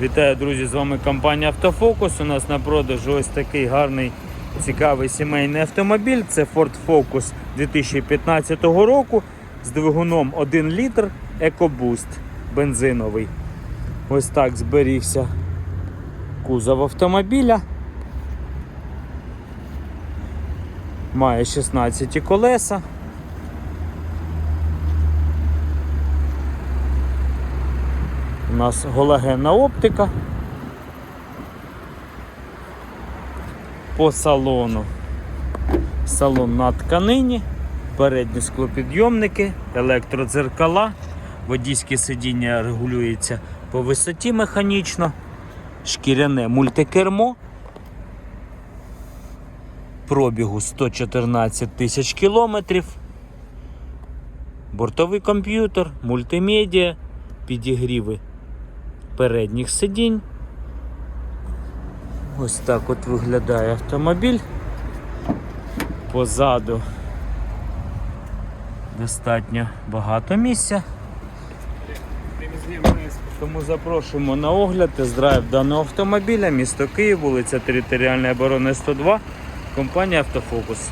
Вітаю, друзі! З вами компанія Автофокус. У нас на продажу ось такий гарний, цікавий сімейний автомобіль. Це Ford Focus 2015 року з двигуном 1 літр EcoBoost бензиновий. Ось так зберігся кузов автомобіля. Має 16 колеса. У нас галогенна оптика. По салону. Салон на тканині, передні склопідйомники, електродзеркала, водійське сидіння регулюється по висоті механічно, шкіряне мультикермо. Пробігу 114 тисяч кілометрів. Бортовий комп'ютер, мультимедіа, підігріви передніх сидінь. Ось так от виглядає автомобіль. Позаду достатньо багато місця. Тому запрошуємо на огляд, тест-драйв даного автомобіля, місто Київ, вулиця Територіальної оборони 102, компанія Автофокус.